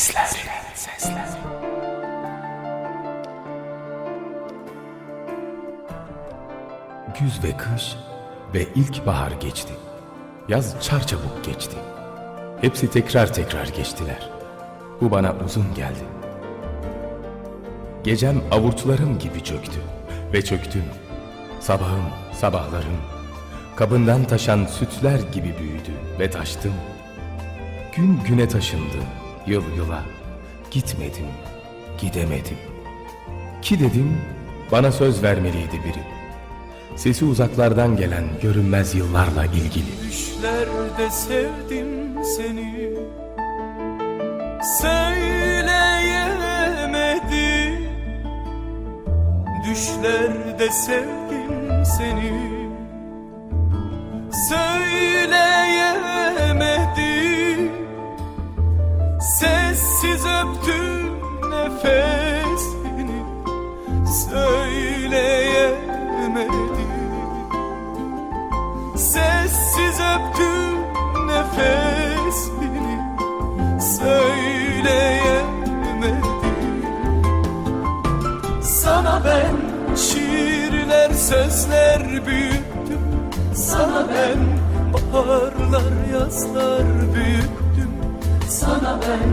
Sesler. Sesler. Güz ve kış ve ilkbahar geçti. Yaz çarçabuk geçti. Hepsi tekrar tekrar geçtiler. Bu bana uzun geldi. Gecem avurtlarım gibi çöktü ve çöktüm. Sabahım, sabahlarım, kabından taşan sütler gibi büyüdü ve taştım. Gün güne taşındı, yıl yıla. Gitmedim, gidemedim. Ki dedim, bana söz vermeliydi biri. Sesi uzaklardan gelen görünmez yıllarla ilgili. Düşlerde sevdim seni Söyleyemedim Düşlerde sevdim seni Söyleyemedim Öptüm nefesini Söyleyemedim. Sessiz öptüm nefesini Söyleyemedim. Sana ben şiirler sözler büyüttüm. Sana ben baharlar yazlar büyüttüm. Sana ben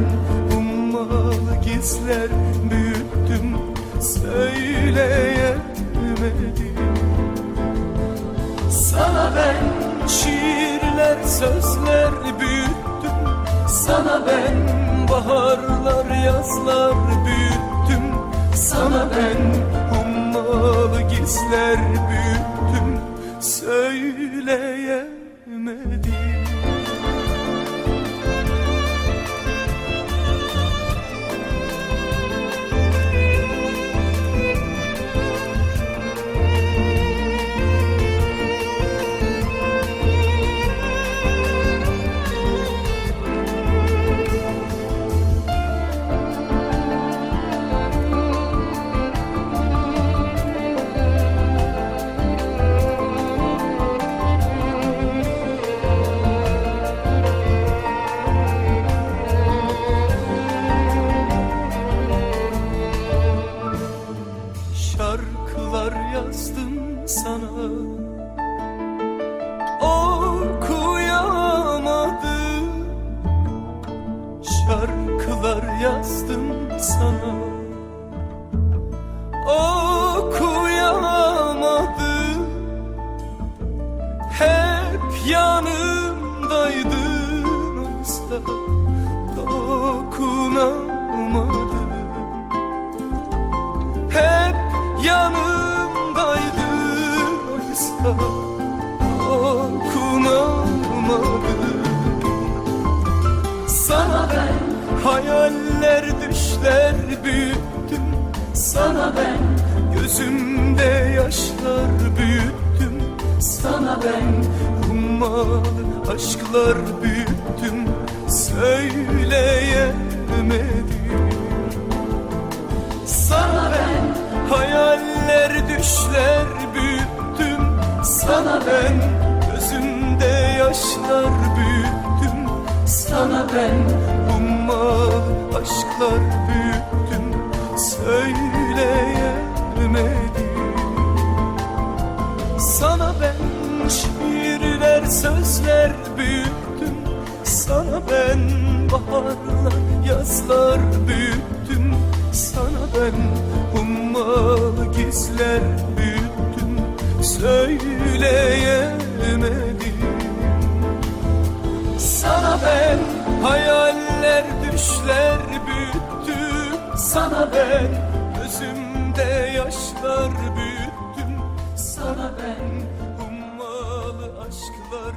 ummalı gizler büyüttüm Söyleyemedim. Sana ben şiirler, sözler büyüttüm Sana ben baharlar, yazlar büyüttüm Sana ben hummalı gizler büyüttüm Söyleyemedim yazdım sana. Okuyamadım. Şarkılar yazdım sana. Okuyamadım. Hep yanımdaydın oysa oysa dokunamadım Sana ben hayaller düşler büyüttüm. Sana ben gözümde yaşlar büyüttüm. Sana ben ummalı aşklar büyüttüm. Söyleyemedim. Sana ben hayaller düşler Sana ben gözümde yaşlar büyüttüm. Sana ben ummalı aşklar büyüttüm. Söyleyemedim Sana ben şiirler sözler büyüttüm. Sana ben baharlar yazlar büyüttüm. Sana ben ummalı gizler büyüttüm Söyleyemedim. Sana ben hayaller düşler büyüttüm. Sana ben gözümde yaşlar büyüttüm. Sana ben ummalı aşklar